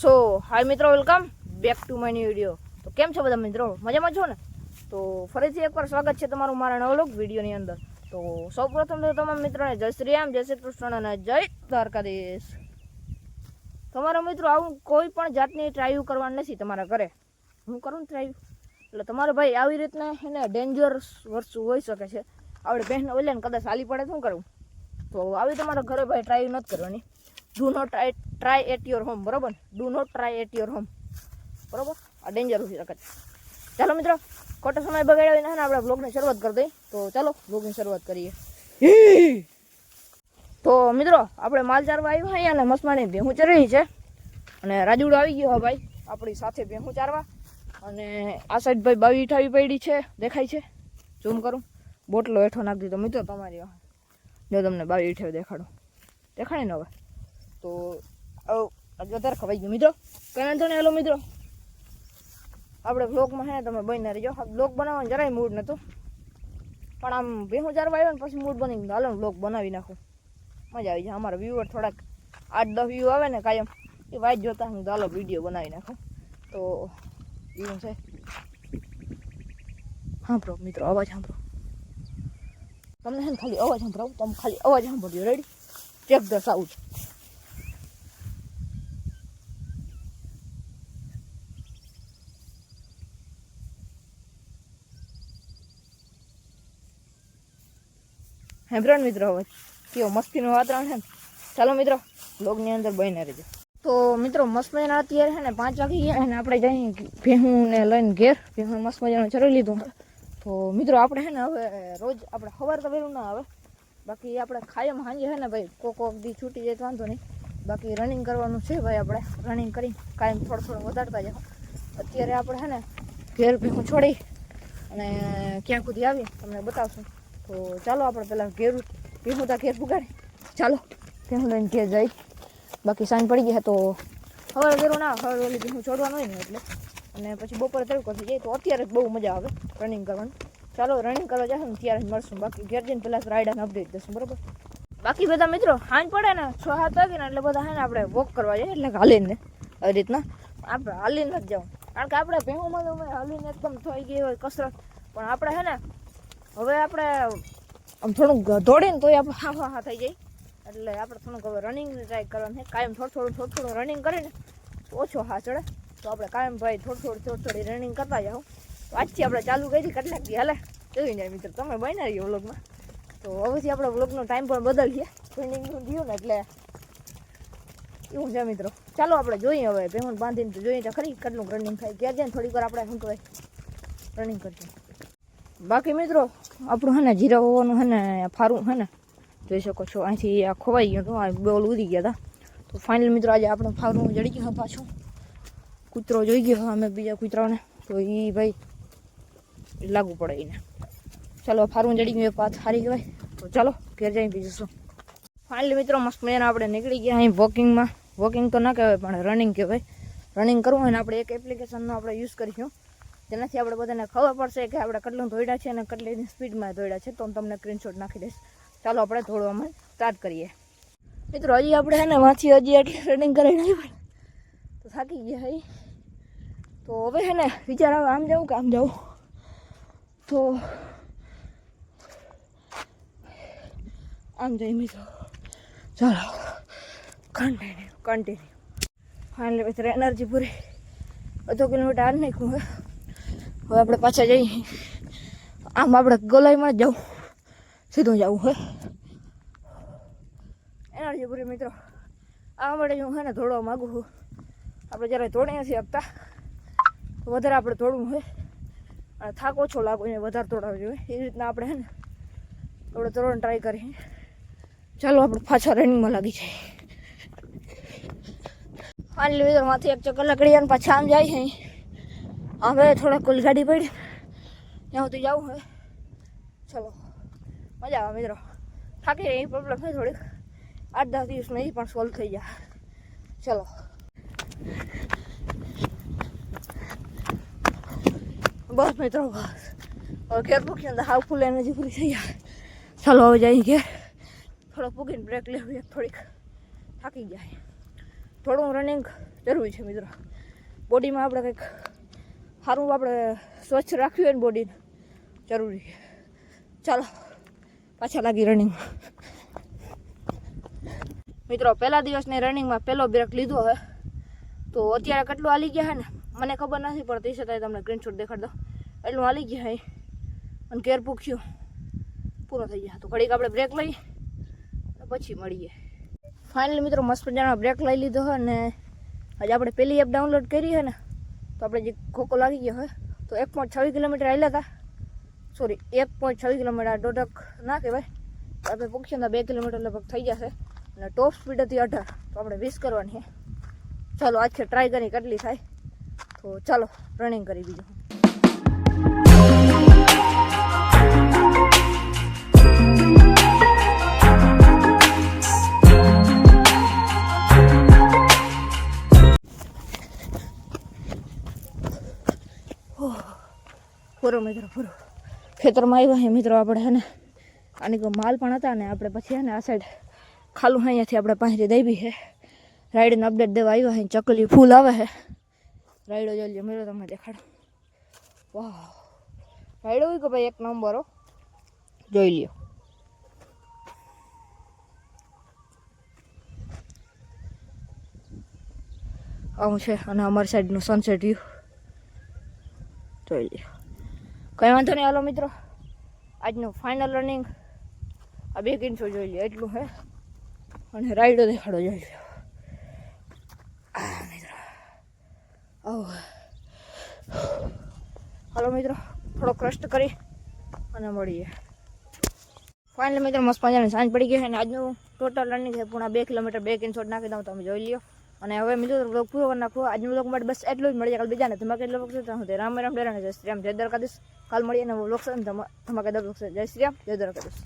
સો hi મિત્રો welcome back to my new video તો કેમ છો બધા મિત્રો? મજામાં છો ને? તો ફરીથી એકવાર સ્વાગત છે તમારું મારા નવલોક વિડીયોની અંદર. તો સૌપ્રથમ તો તમામ મિત્રોને જય શ્રી રામ, જય શ્રી કૃષ્ણ અને જય દ્વારકાધીશ. તમારા મિત્રો, આવું કોઈ પણ જાતની ટ્રાયુ કરવાની નથી તમારા ઘરે. હું કરું ને ટ્રાયુ એટલે તમારો ભાઈ આવી રીતના એને ડેન્જરસ વસ્તુ હોઈ શકે છે. આપણે બહેન ઓલે ને કદાચ હાલી પડે શું કરવું તો આવી તમારા ઘરે ભાઈ ટ્રાયુ નથી કરવાની. Do not try at your home બરાબર? Do not try at your home બરાબર? આ ડેન્જર હોઈ શકે ચાલો મિત્રો, ખોટો સમય બગાડ્યો ને આપણે બ્લોગની શરૂઆત કરી દઈએ. તો ચાલો બ્લોગની શરૂઆત કરીએ. તો મિત્રો, આપણે માલ ચારવા આવ્યું અહીંયા અને મસમાની ભેહું ચરવી છે. અને રાજુડો આવી ગયો ભાઈ, આપણી સાથે ભેહું ચારવા. અને આ સાઈડ ભાઈ બાવી ઠાવી પડી છે, દેખાય છે? ઝૂમ કરું. બોટલો હેઠો નાખી દીધો. મિત્રો, તમારી જો તમને બાવી ઠાવી દેખાડો. દેખાડે ને હવે? તો વધારે ખવાઈ ગયું. મિત્રો, કઈ વાંધો નહીં. હેલો, મિત્રો. આપણે બ્લોગમાં હે ને તમે બનીને રહીજો. બ્લોગ બનાવવાનું જરાય મૂડ નહોતું. પણ આમ ભેહું ચારવા આવ્યો ને પછી મૂડ બની ગયું. હાલો બ્લોગ બનાવી નાખું. મજા આવી જાય. અમારા વ્યૂઅર થોડાક આઠ દસ વ્યૂ આવે ને કાયમ, એ વાત જોતા હું ચાલો વીડિયો બનાવી નાખું. તો એવું છે? સાંભળો, મિત્રો, અવાજ સાંભળો. તમને છે ને ખાલી અવાજ સાંભળાવું તમે ખાલી અવાજ સાંભળ્યો ready check the south Hebron મિત્રો હવે. કેવો મસ્તીનું વાતાવરણ છે ને. ચાલો મિત્રો બ્લોગની અંદર બહીને રહેજો. તો મિત્રો, મસ્ત અત્યારે છે ને પાંચ વાગી ગયા અને આપણે જઈએ ભેહુંને લઈને ઘેર. ભેહું મસ્ત મજાનું ચરી લીધું. તો મિત્રો, આપણે છે ને હવે રોજ આપણે સવાર તો વહેલું ના આવે. બાકી આપણે ખાયમ સાંજે છે ને ભાઈ, કોક કોક દી છૂટી જાય તો વાંધો નહીં. બાકી રનિંગ કરવાનું છે ભાઈ આપણે. રનિંગ કરી કાયમ થોડું થોડું વધારતા જાઓ. અત્યારે આપણે છે ને ઘેર ભેહું છોડી અને ક્યાં સુધી આવી તમને બતાવશું. તો ચાલો આપણે પહેલાં ઘેરું ભેહું તા ઘેર પુગાડી. ચાલો. ભેહું લઈને ઘેર જાય બાકી સાંજ પડી ગયા તો હવે ઘેરું ના હવે ઓલી ભેહું છોડવાનું હોય ને એટલે. અને પછી બપોરે તડકો થઈ જાય તો અત્યારે જ બહુ મજા આવે રનિંગ કરવાની. ચાલો રનિંગ કરવા જશું ને ત્યારે જ મળશું. બાકી ઘેર જઈને પહેલાં રાઈડાને અપડેટ દઈશું, બરાબર? બાકી બધા મિત્રો સાંજ પડે ને છ સાત વાગે ને એટલે બધા હે આપણે વોક કરવા જઈએ એટલે હાલીને. આવી રીતના. આપણે હાલીને જ જાઉં કારણ કે આપણે ભેહુંમાં તો હાલીને એકદમ થઈ ગઈ હોય કસરત. પણ આપણે છે ને હવે આપણે આમ થોડુંક દોડીને તોય આપણે હા હા થઈ જાય. એટલે આપણે થોડુંક હવે રનિંગ ટ્રાય કરવાનું કાયમ થોડું થોડું થોડું થોડું રનિંગ કરીને ઓછો હા ચડે. તો આપણે કાયમ ભાઈ થોડું થોડું થોડું થોડી રનિંગ કરતા જાઓ. તો આજથી આપણે ચાલુ કરી કેટલાક દી હાલે. જોઈ જાય મિત્રો, તમે બન્યા રહીએ વ્લોગમાં તો હવેથી આપણે વ્લોગનો ટાઈમ પણ બદલીએ. ટ્રેનિંગનું દિયું ને એટલે એવું છે મિત્રો. ચાલો આપણે જોઈએ હવે. પેમેન્ટ બાંધીને જોઈએ તો ખરી કેટલું રનિંગ થાય. ક્યાં જાય થોડીક વાર આપણે શું કહેવાય? રનિંગ કરશું બાકી મિત્રો, આપણું હે ને જીરા હોવાનું હે ને ફારું હે ને, જોઈ શકો છો, અહીંથી આ ખોવાઈ ગયું હતું, આ બોલ ઉડી ગયા હતા. તો ફાઇનલ મિત્રો, આજે આપણું ફારું જડી ગયું પાછું. કૂતરો જોઈ ગયો અમે બીજા કૂતરાઓને તો એ ભાઈ લાગુ પડે એને. ચાલો ફારું જડી ગયું એક વાત સારી કહેવાય. તો ચાલો, ઘેર જઈને બીજું શું ફાઇનલી મિત્રો, મસ્ત મજાના આપણે નીકળી ગયા અહીં વોકિંગમાં વોકિંગ તો ના કહેવાય, પણ રનિંગ કહેવાય. રનિંગ કરવું હોય ને આપણે એક એપ્લિકેશનનો આપણે યુઝ કરીશું. જેનાથી આપણે બધાને ખબર પડશે કે આપણે કેટલું દોડ્યા છે અને કેટલી સ્પીડમાં દોડ્યા છે, તો હું તમને સ્ક્રીનશોટ નાખી દઈશ. ચાલો આપણે દોડવામાં સ્ટાર્ટ કરીએ. મિત્રો, હજી આપણે હે ને વાંચી હજી એટલી રનિંગ કરી નહીં પણ તો થાકી ગયા હઈ. તો હવે હે ને વિચાર આવે આમ જાઉં કે આમ જાઉં તો આમ જઈ મિત્રો. ચાલો કન્ટિન્યુ કન્ટિન્યુ ફાઇનલી પછી એનર્જી પૂરી. અડધો કિલોમીટર આર નાખ્યું હવે હવે આપણે પાછા જઈએ. આમ આપણે ગોલાઈમાં જ જવું સીધું જવું હે? એનર્જી પૂરી મિત્રો, આ માટે હું, હે ને ધોડવા માગું છું. આપણે જ્યારે દોડી નથી આપતા વધારે આપણે ધોડવું હોય અને થાક ઓછો લાગવો એને વધારે દોડાવવો જોઈએ. એ રીતના આપણે, હે ને, આપણે દોડવાની ટ્રાય કરીએ. ચાલો, આપણે પાછા રનિંગમાં લાગી જાય ફાઇનલી મિત્રો માંથી એક ચક્કર લકડી અને પાછા આમ જાય છે હવે થોડા કુલ ગાડી પડી. ત્યાં સુધી જવું હોય ચલો. મજા આવે મિત્રો. થાકી એ પ્રોબ્લેમ છે થોડીક. આઠ દસ દિવસમાં એ પણ સોલ્વ થઈ જાય. ચલો. બસ મિત્રો, બસ. હવે ઘેર પૂકી અંદર હાવ ફૂલ એનર્જી પૂરી થઈ જાય. ચાલો, હવે જઈ ઘેર. થોડો પૂગીને બ્રેક લેવી થોડીક. થાકી જાય. થોડું રનિંગ જરૂરી છે મિત્રો. બોડીમાં આપણે કંઈક સારું આપણે સ્વચ્છ રાખ્યું હોય બોડીને જરૂરી. ચાલો, પાછા લાગી રનિંગ મિત્રો, પહેલા દિવસની રનિંગમાં પહેલો બ્રેક લીધો હે તો અત્યારે કેટલું હાલી ગયા હે ને? મને ખબર નથી, પણ તે છતાંય તમને સ્ક્રીનશોટ દેખાડ દો એટલું હાલી ગયા હે અને ઘેર પૂખ્યું પૂરો થઈ ગયા. તો ઘડીક આપણે બ્રેક લઈ પછી મળીએ. ફાઇનલી મિત્રો, મસ્ત મજાનો બ્રેક લઈ લીધો હોય ને આજે આપણે પહેલી એપ ડાઉનલોડ કરી છે ને. તો આપણે જે ખોખો લાગી ગયો હોય તો એક પોઈન્ટ છવ્વીસ કિલોમીટર આવેલા હતા સોરી એક પોઈન્ટ છવ્વીસ કિલોમીટર દોઢક ના કહેવાય. આપણે પૂછીએ બે કિલોમીટર લગભગ થઈ જશે અને ટોપ સ્પીડ હતી અઢાર. તો આપણે વીસ કરવાની છે. ચાલો આજથી ટ્રાય કરી કેટલી થાય? તો ચાલો રનિંગ કરી બીજું. પૂરો મિત્રો પૂરો ખેતરમાં આવ્યા હે મિત્રો આપણે, હે ને? આની કોઈ માલ પણ હતા ને આપણે પછી, હે ને, આ સાઈડ ખાલું અહીંયાથી આપણે પાંચરી દેવી છે રાઈડને અપડેટ દેવા આવ્યા હે ચકલી ફૂલ આવે હે. રાઈડો જોઈ મિત્રો, તમને દેખાડો. વાહ રાઈડો હોય કે ભાઈ એક નંબર, હો? જોઈ લ્યો. આવું છે, અને અમારી સાઈડનું સનસેટ વ્યૂ જોઈ લ્યો કંઈ વાંધો નહીં, હાલો મિત્રો. આજનું ફાઇનલ રનિંગ આ બે કિંચો જોઈ લ્યો, એટલું હે. અને રાઈડો દેખાડો જોઈ લ્યો. મિત્રો. આવો. હાલો મિત્રો, થોડો ક્રસ્ટ કરી અને મળીએ. ફાઇનલ મિત્રો, મસ્ત મજાની સાંજ પડી ગઈ છે અને આજનું ટોટલ રનિંગ છે, પૂણા બે કિલોમીટર બે કિંચોટ નાખી દઉં, તમે જોઈ લ્યો. અને હવે મિત્રો બ્લોગ પૂરો કરી નાખો. આજનું બ્લોગ માટે બસ એટલું જ મળી કાલ બીજાને ધમાકે એટલો વખત ત્યાં રામ રામ ડેરા જય શ્રી રામ. જય દ્વારકાધીશ. કાલ મળીએ નવો બ્લોગ છે ધમાકે દર વખતે જય શ્રી રામ. જય દ્વારકાધીશ.